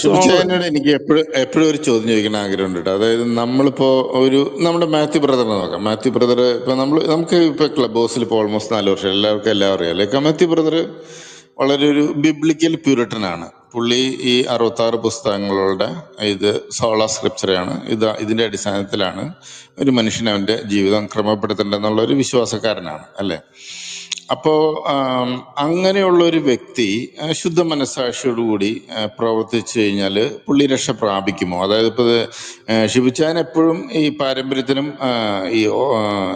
ഷിബിച്ചായനോട് എനിക്ക് എപ്പോഴും എപ്പോഴും ഒരു ചോദ്യം ചോദിക്കണം ആഗ്രഹമുണ്ട് കേട്ടോ. അതായത് നമ്മളിപ്പോ ഒരു നമ്മുടെ മാത്യു ബ്രദറിനെ നോക്കാം. മാത്യു ബ്രദർ ഇപ്പൊ നമ്മൾ നമുക്ക് ഇപ്പൊ ക്ലബ് ഹൗസിൽ ഇപ്പോൾ ഓൾമോസ്റ്റ് നാല് വർഷം എല്ലാവർക്കും എല്ലാം അറിയാം. മാത്യു ബ്രദർ വളരെ ഒരു ബിബ്ലിക്കൽ പ്യൂരിറ്റൻ ആണ് പുള്ളി ഈ അറുപത്താറ് പുസ്തകങ്ങളുടെ ഇത് സോള സ്ക്രിപ്ചറാണ് ഇത് ഇതിന്റെ അടിസ്ഥാനത്തിലാണ് ഒരു മനുഷ്യൻ അവന്റെ ജീവിതം ക്രമപ്പെടുത്തേണ്ടതെന്നുള്ള ഒരു വിശ്വാസക്കാരനാണ് അല്ലെ? അപ്പോ അങ്ങനെയുള്ളൊരു അങ്ങനെയുള്ള ഒരു വ്യക്തി ശുദ്ധ മനസ്സാക്ഷിയോടുകൂടി കൂടി പ്രവർത്തിച്ചു കഴിഞ്ഞാൽ പുള്ളി രക്ഷ പ്രാപിക്കുമോ? അതായത് ഇപ്പൊ ശിവചാൻ എപ്പോഴും ഈ പാരമ്പര്യത്തിനും ഈ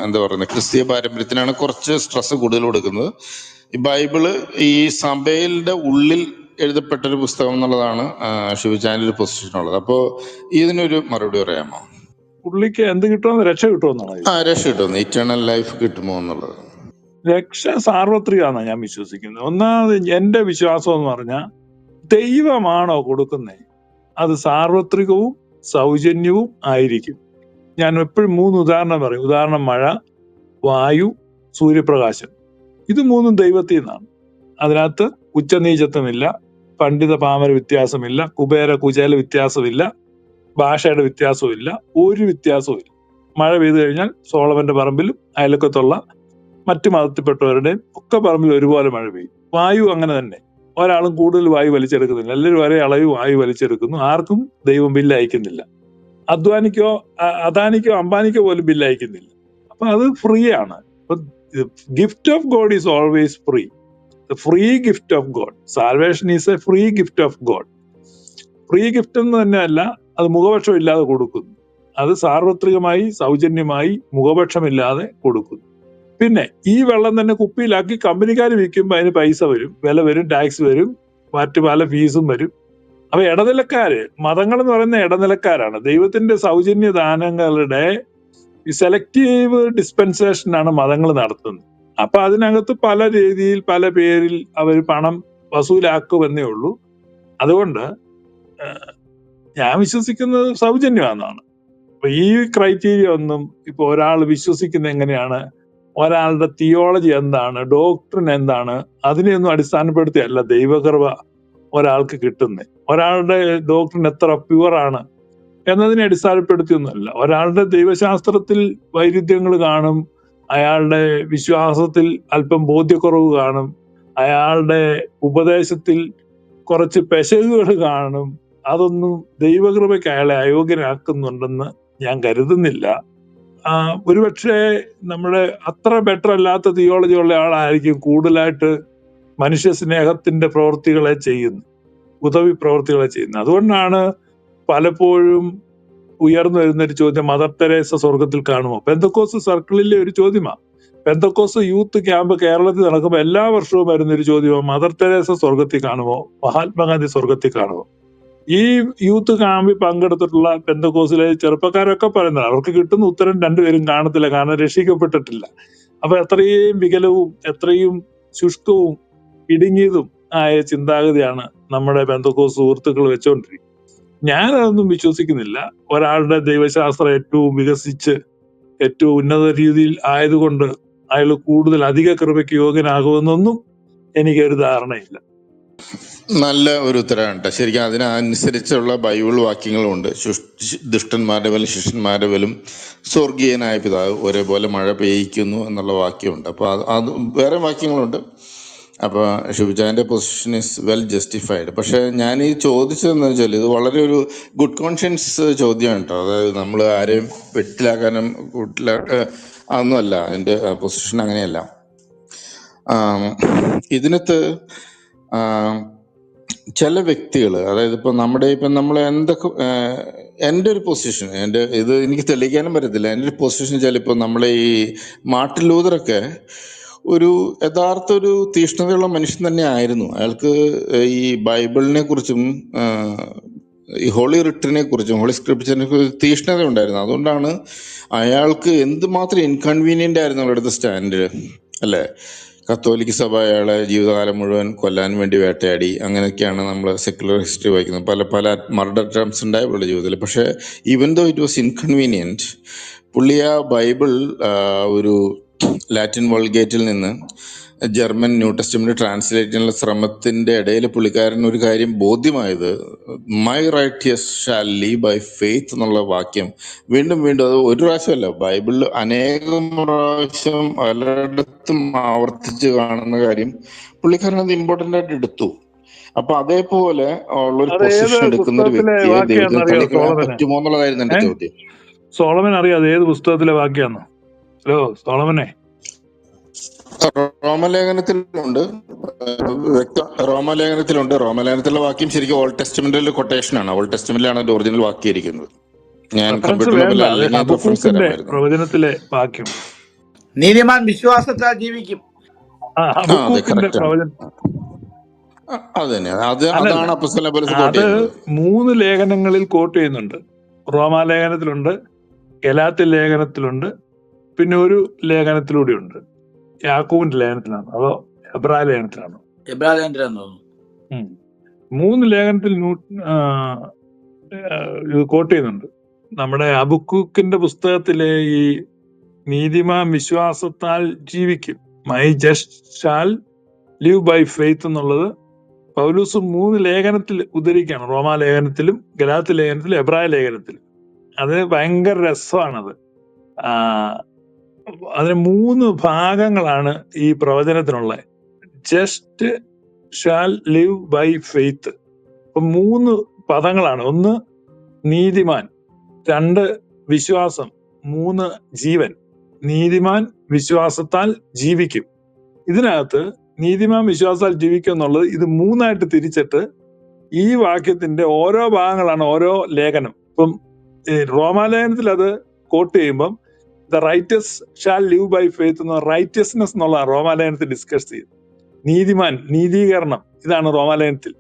എന്താ പറയുന്നത് ക്രിസ്തീയ പാരമ്പര്യത്തിനാണ് കുറച്ച് സ്ട്രെസ് കൂടുതൽ കൊടുക്കുന്നത്. ഈ ബൈബിൾ ഈ സഭയിലെ ഉള്ളിൽ എഴുതപ്പെട്ട ഒരു പുസ്തകം എന്നുള്ളതാണ് ആ, ഒരു പൊസിഷൻ ഉള്ളത്. അപ്പോ ഇതിനൊരു മറുപടി പറയാമോ? പുള്ളിക്ക് എന്ത് കിട്ടുമെന്ന് രക്ഷ കിട്ടുമെന്നാണ്? ആ രക്ഷ കിട്ടുമെന്ന് ഇറ്റേണൽ ലൈഫ് കിട്ടുമോ എന്നുള്ളത്. രക്ഷ സാർവത്രികമാണ് ഞാൻ വിശ്വസിക്കുന്നത്. ഒന്നാമത് എന്റെ വിശ്വാസം എന്ന് പറഞ്ഞാൽ ദൈവമാണോ കൊടുക്കുന്നത് അത് സാർവത്രികവും സൗജന്യവും ആയിരിക്കും. ഞാൻ എപ്പോഴും മൂന്ന് ഉദാഹരണം പറയും. ഉദാഹരണം മഴ വായു സൂര്യപ്രകാശം. ഇത് മൂന്നും ദൈവത്തിൽ നിന്നാണ്. അതിനകത്ത് ഉച്ചനീചത്വമില്ല പണ്ഡിത പാമര വ്യത്യാസമില്ല കുബേര കുചേല വ്യത്യാസമില്ല ഭാഷയുടെ വ്യത്യാസമില്ല ഒരു വ്യത്യാസവും മഴ പെയ്തു കഴിഞ്ഞാൽ സോളവന്റെ പറമ്പിലും അയലക്കത്തുള്ള മറ്റു മതത്തിൽപ്പെട്ടവരുടെയും ഒക്കെ പറമ്പിൽ ഒരുപോലെ മഴ പെയ്യും. വായു അങ്ങനെ തന്നെ. ഒരാളും കൂടുതൽ വായു വലിച്ചെടുക്കുന്നില്ല. എല്ലാവരും ഒരേ അളവ് വായു വലിച്ചെടുക്കുന്നു. ആർക്കും ദൈവം ബില്ല് അയക്കുന്നില്ല. അധ്വാനിക്കോ അദാനിക്കോ അംബാനിക്കോ പോലും ബില്ല് അയക്കുന്നില്ല. അപ്പൊ അത് ഫ്രീ ആണ്. Gift of God is always free free gift of God salvation is a free gift of God free gift എന്ന് തന്നെയല്ല അത് മുഖപക്ഷം ഇല്ലാതെ കൊടുക്കുന്നു. അത് സാർവത്രികമായി സൗജന്യമായി മുഖപക്ഷമില്ലാതെ കൊടുക്കുന്നു. പിന്നെ ഈ വെള്ളം തന്നെ കുപ്പിയിലാക്കി കമ്പനിക്കാർ വിൽക്കുമ്പോൾ അതിന് പൈസ വരും. വില വരും ടാക്സ് വരും മറ്റു പല ഫീസും വരും. അപ്പൊ ഇടനിലക്കാര് മതങ്ങൾ എന്ന് പറയുന്ന ഇടനിലക്കാരാണ്. ദൈവത്തിന്റെ സൗജന്യ ദാനങ്ങളുടെ സെലക്റ്റീവ് ഡിസ്പെൻസേഷൻ ആണ് മതങ്ങൾ നടത്തുന്നത്. അപ്പൊ അതിനകത്ത് പല രീതിയിൽ പല പേരിൽ അവർ പണം വസൂലാക്കുമെന്നേ ഉള്ളൂ. അതുകൊണ്ട് ഞാൻ വിശ്വസിക്കുന്നത് സൗജന്യമാണെന്നാണ്. അപ്പൊ ഈ ക്രൈറ്റീരിയ ഒന്നും ഇപ്പൊ ഒരാൾ വിശ്വസിക്കുന്ന എങ്ങനെയാണ്? ഒരാളുടെ തിയോളജി എന്താണ് ഡോക്ടറിൻ എന്താണ് അതിനെയൊന്നും അടിസ്ഥാനപ്പെടുത്തിയല്ല ദൈവകൃപ ഒരാൾക്ക് കിട്ടുന്നത് ഒരാളുടെ ഡോക്ടറിൻ എത്ര പ്യുവർ ആണ് എന്നതിനെ അടിസ്ഥാനപ്പെടുത്തിയൊന്നുമല്ല. ഒരാളുടെ ദൈവശാസ്ത്രത്തിൽ വൈരുദ്ധ്യങ്ങൾ കാണും അയാളുടെ വിശ്വാസത്തിൽ അല്പം ബോധ്യക്കുറവ് കാണും അയാളുടെ ഉപദേശത്തിൽ കുറച്ച് പെശകുകൾ കാണും. അതൊന്നും ദൈവകൃപയ്ക്ക് അയാളെ അയോഗ്യനാക്കുന്നുണ്ടെന്ന് ഞാൻ കരുതുന്നില്ല. ഒരുപക്ഷെ നമ്മുടെ അത്ര ബെറ്റർ അല്ലാത്ത തിയോളജി ഉള്ള ആളായിരിക്കും കൂടുതലായിട്ട് മനുഷ്യ സ്നേഹത്തിന്റെ പ്രവൃത്തികളെ ചെയ്യുന്നു ഉദവി പ്രവൃത്തികളെ ചെയ്യുന്നു അതുകൊണ്ടാണ് പലപ്പോഴും ഉയർന്നു വരുന്ന ഒരു ചോദ്യം മദർ തെരേസ സ്വർഗത്തിൽ കാണുമോ? പെന്തക്കോസ് സർക്കിളിലെ ഒരു ചോദ്യമാണ് പെന്തക്കോസ് യൂത്ത് ക്യാമ്പ് കേരളത്തിൽ നടക്കുമ്പോൾ എല്ലാ വർഷവും വരുന്ന ഒരു ചോദ്യമാണ് മദർ തെരേസ സ്വർഗത്തിൽ കാണുമോ? മഹാത്മാഗാന്ധി സ്വർഗത്തിൽ കാണുമോ? ഈ യൂത്ത് ക്യാമ്പിൽ പങ്കെടുത്തിട്ടുള്ള പെന്തക്കോസിലെ ചെറുപ്പക്കാരൊക്കെ പറയുന്നത് അവർക്ക് കിട്ടുന്ന ഉത്തരം രണ്ടുപേരും കാണത്തില്ല കാരണം രക്ഷിക്കപ്പെട്ടിട്ടില്ല. അപ്പൊ എത്രയും വികലവും എത്രയും ശുഷ്കവും ഇടുങ്ങിയതും ആയ ചിന്താഗതിയാണ് നമ്മുടെ പെന്തക്കോസ് സുഹൃത്തുക്കൾ വെച്ചുകൊണ്ടിരിക്കുന്നത് ഞാൻ അതൊന്നും വിശ്വസിക്കുന്നില്ല. ഒരാളുടെ ദൈവശാസ്ത്രം ഏറ്റവും വികസിച്ച് ഏറ്റവും ഉന്നത രീതിയിൽ ആയതുകൊണ്ട് അയാൾ കൂടുതൽ അധിക കൃപയ്ക്ക് യോഗ്യനാകുമെന്നൊന്നും എനിക്കൊരു ധാരണയില്ല. നല്ല ഒരു ഉത്തരമാണ് കേട്ടോ. ശരിക്കും അതിനനുസരിച്ചുള്ള ബൈബിൾ വാക്യങ്ങളുമുണ്ട്. ദുഷ്ടന്മാരുടെ പോലും ശിഷ്യന്മാരുടെ പോലും സ്വർഗീയനായ പിതാവ് ഒരേപോലെ മഴ പെയ്യിക്കുന്നു എന്നുള്ള വാക്യമുണ്ട്. അപ്പോൾ അത് അത് വേറെ വാക്യങ്ങളുണ്ട്. അപ്പോൾ ഷിബുജാന്റെ പൊസിഷൻ ഇസ് വെൽ ജസ്റ്റിഫൈഡ് പക്ഷേ ഞാൻ ഈ ചോദിച്ചതെന്ന് വെച്ചാൽ ഇത് വളരെ ഒരു ഗുഡ് കോൺഷ്യൻസ് ചോദ്യമാണ് കേട്ടോ. അതായത് നമ്മൾ ആരെയും വെട്ടിലാക്കാനും കൂട്ടിലാ അതൊന്നുമല്ല. എന്റെ പൊസിഷൻ അങ്ങനെയല്ല. ഇതിനകത്ത് ചില വ്യക്തികൾ അതായത് ഇപ്പൊ നമ്മുടെ ഇപ്പൊ നമ്മൾ എന്തൊക്കെ എന്റെ ഒരു പൊസിഷൻ എന്റെ ഇത് എനിക്ക് തെളിയിക്കാനും പറ്റത്തില്ല. എന്റെ ഒരു പൊസിഷൻ വെച്ചാൽ ഇപ്പൊ നമ്മളെ ഈ മാർട്ടിൻ ലൂതറൊക്കെ ഒരു യഥാർത്ഥ ഒരു തീഷ്ണതയുള്ള മനുഷ്യൻ തന്നെ ആയിരുന്നു. അയാൾക്ക് ഈ ബൈബിളിനെ കുറിച്ചും ഈ ഹോളി റിട്ടിനെ കുറിച്ചും ഹോളി സ്ക്രിപ്റ്റിനെ കുറിച്ചും തീഷ്ണത ഉണ്ടായിരുന്നു. അതുകൊണ്ടാണ് അയാൾക്ക് എന്തുമാത്രം ഇൻകൺവീനിയന്റ് ആയിരുന്നു അവരുടെ സ്റ്റാൻഡ് അല്ലേ? കത്തോലിക്ക സഭ അയാളെ ജീവിതകാലം മുഴുവൻ കൊല്ലാൻ വേണ്ടി വേട്ടയാടി. അങ്ങനെയൊക്കെയാണ് നമ്മൾ സെക്യുലർ ഹിസ്റ്ററി വായിക്കുന്നത്. പല പല മർഡർ ടേംസ് ഉണ്ടായി അവരുടെ ജീവിതത്തിൽ. പക്ഷേ even though it was inconvenient പുള്ളി ആ ബൈബിൾ ഒരു ലാറ്റിൻ വൾഗേറ്റിൽ നിന്ന് ജർമ്മൻ ന്യൂ ടെസ്റ്റ്മെന്റ് ട്രാൻസ്ലേറ്റ് ചെയ്യാനുള്ള ശ്രമത്തിന്റെ ഇടയിൽ പുള്ളിക്കാരൻ ഒരു കാര്യം ബോധ്യമായത് my righteous shall live by faith എന്നുള്ള വാക്യം. വീണ്ടും വീണ്ടും അത് ഒരു പ്രാവശ്യമല്ല ബൈബിളിൽ അനേകം പ്രാവശ്യം പലയിടത്തും ആവർത്തിച്ച് കാണുന്ന കാര്യം പുള്ളിക്കാരൻ അത് ഇമ്പോർട്ടന്റ് ആയിട്ട് എടുത്തു. അപ്പൊ അതേപോലെ ഉള്ള ഒരു പൊസിഷൻ എടുക്കുന്ന ഒരു വ്യക്തിയെ ദൈവത്തിന് തള്ളിക്കളയാൻ പറ്റുമോ എന്നുള്ള എന്റെ തന്നെ ചോദ്യം. സോളമൻ അറിയാതെ ഏത് പുസ്തകത്തിലെ വാക്യാന്ന് ഹലോ സോളമനെ? റോമലേഖനത്തിലുണ്ട്. റോമലേഖനത്തിലുണ്ട്. റോമലേഖനത്തിലുള്ള വാക്യം ശരിക്കും ഓൾഡ് ടെസ്റ്റ്മെന്റിൽ കൊട്ടേഷൻ ആണ് ഓൾഡ് ടെസ്റ്റ്മെന്റിലാണ് അതിന്റെ ഒറിജിനൽ വാക്യം ഇരിക്കുന്നത് ഞാൻ പ്രവചനത്തിലെ വാക്യം. നീതിമാൻ വിശ്വാസത്താൽ ജീവിക്കും. അത് മൂന്ന് ലേഖനങ്ങളിൽ കോട്ട് ചെയ്യുന്നുണ്ട്. റോമാലേഖനത്തിലുണ്ട് എലാത്തി ലേഖനത്തിലുണ്ട് പിന്നെ ഒരു ലേഖനത്തിലൂടെ ഉണ്ട് യാക്കൂബിന്റെ ലേഖനത്തിലാണ്. അതോ എബ്രായ ലേഖനത്തിലാണോ? തോന്നുന്നു. ഉം. മൂന്ന് ലേഖനത്തിൽ ഇത് കോട്ട് ചെയ്യുന്നുണ്ട്. നമ്മുടെ അബുക്കുക്കിന്റെ പുസ്തകത്തിലെ ഈ നീതിമാൻ വിശ്വാസത്താൽ ജീവിക്കും. My just shall live by faith എന്നുള്ളത് പൗലൂസ് മൂന്ന് ലേഖനത്തിൽ ഉദ്ധരിക്കുകയാണ്. റോമാ ലേഖനത്തിലും ഗലാത്ത് ലേഖനത്തിലും എബ്രായ ലേഖനത്തിലും. അത് ഭയങ്കര രസമാണത്. ആ, അതിന് മൂന്ന് ഭാഗങ്ങളാണ് ഈ പ്രവചനത്തിനുള്ളത് just shall live by faith മൂന്ന് പദങ്ങളാണ്. ഒന്ന് നീതിമാൻ രണ്ട് വിശ്വാസം മൂന്ന് ജീവൻ. നീതിമാൻ വിശ്വാസത്താൽ ജീവിക്കും. ഇതിനകത്ത് നീതിമാൻ വിശ്വാസത്താൽ ജീവിക്കും എന്നുള്ളത് ഇത് മൂന്നായിട്ട് തിരിച്ചിട്ട് ഈ വാക്യത്തിന്റെ ഓരോ ഭാഗങ്ങളാണ് ഓരോ ലേഖനം. ഇപ്പം റോമാലേഖനത്തിൽ അത് കോട്ട് ചെയ്യുമ്പം the righteous shall live by faith എന്ന റൈറ്റസ്നെസ് എന്നുള്ള റോമാലയനത്തിൽ ഡിസ്കസ് ചെയ്ത്. നീതിമാൻ നീതീകരണം ഇതാണ് റോമാലയനത്തിൽ.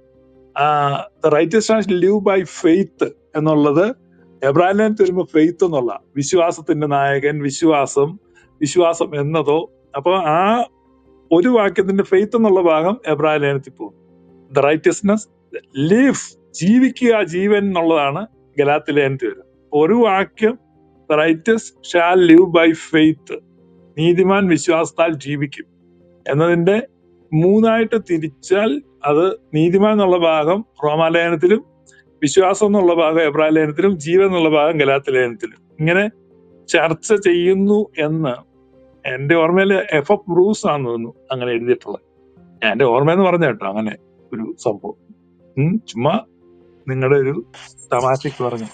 The righteous shall live by faith എന്നുള്ളത് എബ്രാഹിലയനത്തിൽ വരുമ്പോൾ ഫെയ്ത്ത് എന്നുള്ള വിശ്വാസത്തിന്റെ നായകൻ വിശ്വാസം വിശ്വാസം എന്നതോ. അപ്പോൾ ആ ഒരു വാക്യത്തിന്റെ ഫെയ്ത്ത് എന്നുള്ള ഭാഗം എബ്രാഹിലയനത്തിൽ പോകും ദ റൈറ്റസ്നെസ് ലിവ് ജീവിക്കുക ജീവൻ എന്നുള്ളതാണ് ഗലാത്തിലേനത്തിൽ വരുന്നത്. ഒരു വാക്യം righteous shall live by faith നീതിമാൻ വിശ്വാസത്താൽ ജീവിക്കും. എന്നതിന്റെ മൂന്നായിട്ട് തിരിച്ചാൽ അത് നീതിമാൻ എന്നുള്ള ഭാഗം റോമാലയനത്തിലും വിശ്വാസം എന്നുള്ള ഭാഗം എബ്രാലയനത്തിലും ജീവൻ എന്നുള്ള ഭാഗം ഗലാത്തിലയനത്തിലും. ഇങ്ങനെ ചർച്ച ചെയ്യുന്നു എന്ന് എന്റെ ഓർമ്മയിൽ എഫ് എഫ് ബ്രൂസ് ആണെന്ന് തോന്നുന്നു അങ്ങനെ എഴുതിയിട്ടുള്ളത്. എന്റെ ഓർമ്മയെന്ന് പറഞ്ഞ കേട്ടോ അങ്ങനെ ഒരു സംഭവം. ചുമ്മാ നിങ്ങളുടെ ഒരു തമാശക്ക് പറഞ്ഞു.